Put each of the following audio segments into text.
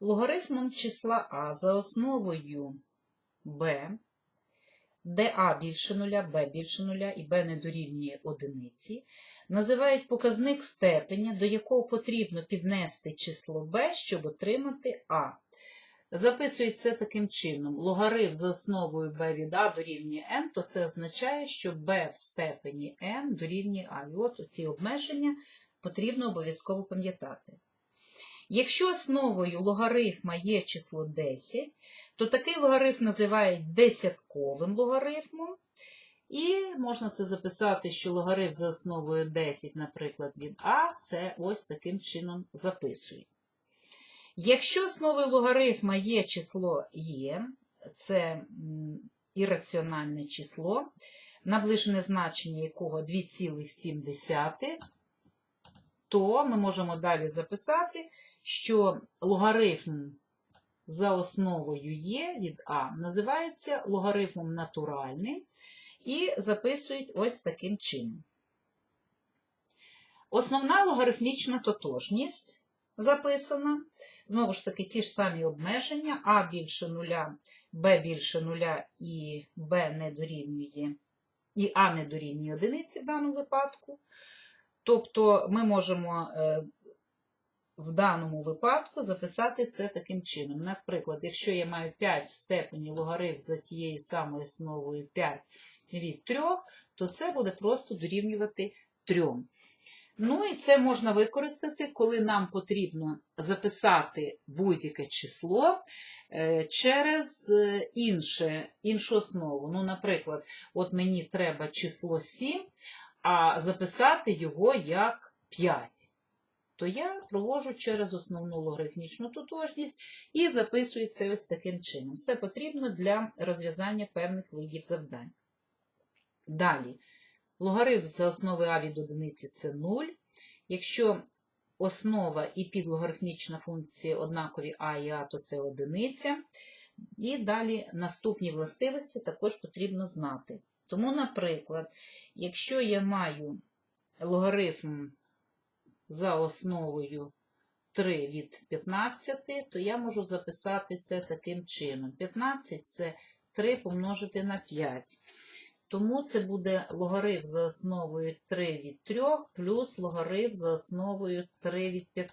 логарифмом числа А за основою b, де А більше нуля, Б більше нуля і Б не дорівнює одиниці, називають показник степеня, до якого потрібно піднести число b, щоб отримати А. Записують це таким чином. Логарифм за основою b від А дорівнює n, то це означає, що b в степені n дорівнює А. І от ці обмеження потрібно обов'язково пам'ятати. Якщо основою логарифма є число 10, то такий логарифм називають десятковим логарифмом. І можна це записати, що логарифм за основою 10, наприклад, від А, це ось таким чином записують. Якщо основою логарифма є число Є, це ірраціональне число, наближене значення якого 2,7, то ми можемо далі записати, що логарифм за основою Є від А називається логарифмом натуральним і записують ось таким чином. Основна логарифмічна тотожність записана. Знову ж таки, ті ж самі обмеження. А більше нуля, Б більше нуля і Б не дорівнює, і А не дорівнює одиниці в даному випадку. Тобто ми можемо е, в даному випадку записати це таким чином. Наприклад, якщо я маю 5 в степені логарифм за тією самою основою 5 від 3, то це буде просто дорівнювати 3. Ну і це можна використати, коли нам потрібно записати будь-яке число е, через е, інше, іншу основу. Ну, наприклад, от мені треба число 7, а записати його як 5. То я проводжу через основну логарифмічну тотожність і записую це ось таким чином. Це потрібно для розв'язання певних видів завдань. Далі, логарифм за основи А від одиниці це 0. Якщо основа і підлогарифмічна функція однакові А і А, то це одиниця. І далі наступні властивості також потрібно знати. Тому, наприклад, якщо я маю логарифм за основою 3 від 15, то я можу записати це таким чином. 15 це 3 помножити на 5. Тому це буде логарифм за основою 3 від 3 плюс логарифм за основою 3 від 5.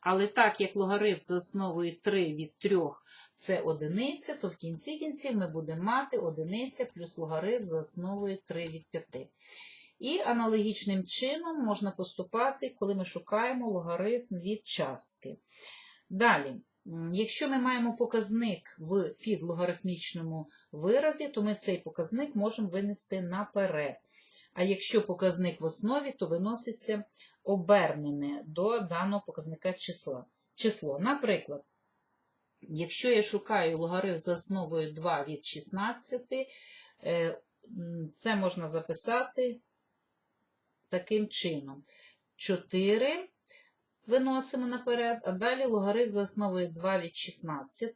Але так як логарифм за основою 3 від 3 це одиниця, то в кінці кінців ми будемо мати одиниця плюс логарифм за основою 3 від 5. І аналогічним чином можна поступати, коли ми шукаємо логарифм від частки. Далі, якщо ми маємо показник в підлогарифмічному виразі, то ми цей показник можемо винести наперед. А якщо показник в основі, то виноситься обернене до даного показника числа. число. Наприклад, якщо я шукаю логарифм за основою 2 від 16, е, це можна записати таким чином. 4 виносимо наперед, а далі логарифм за основою 2 від 16.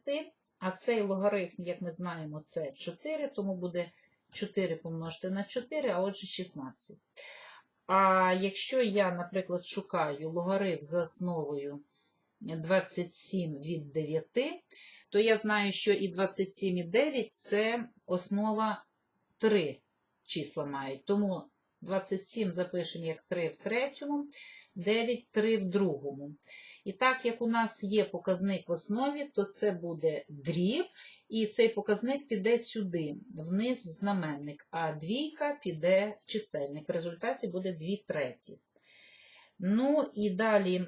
А цей логарифм, як ми знаємо, це 4, тому буде 4 помножити на 4, а отже 16. А якщо я, наприклад, шукаю логарифм за основою 27 від 9, то я знаю, що і 27, і 9 це основа 3 числа мають. Тому 27 запишемо як 3 в третьому, 9 3 в другому. І так як у нас є показник в основі, то це буде дріб, і цей показник піде сюди, вниз в знаменник, а двійка піде в чисельник. В результаті буде 2 треті. Ну і далі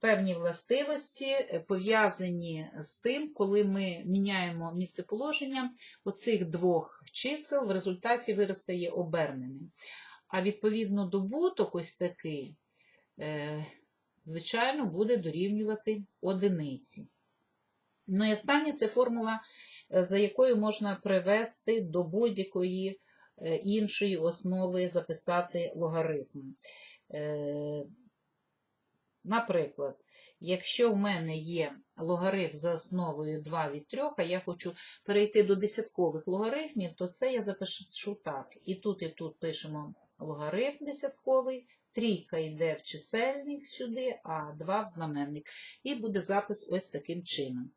певні властивості пов'язані з тим, коли ми міняємо місцеположення оцих двох чисел, в результаті виростає оберненим. А відповідно добуток ось такий, е, звичайно, буде дорівнювати одиниці. Ну і останнє це формула, е, за якою можна привести до будь-якої е, іншої основи записати логарифм. Наприклад, якщо в мене є логарифм за основою 2 від 3, а я хочу перейти до десяткових логарифмів, то це я запишу так. І тут, і тут пишемо логарифм десятковий, трійка йде в чисельник сюди, а 2 в знаменник. І буде запис ось таким чином.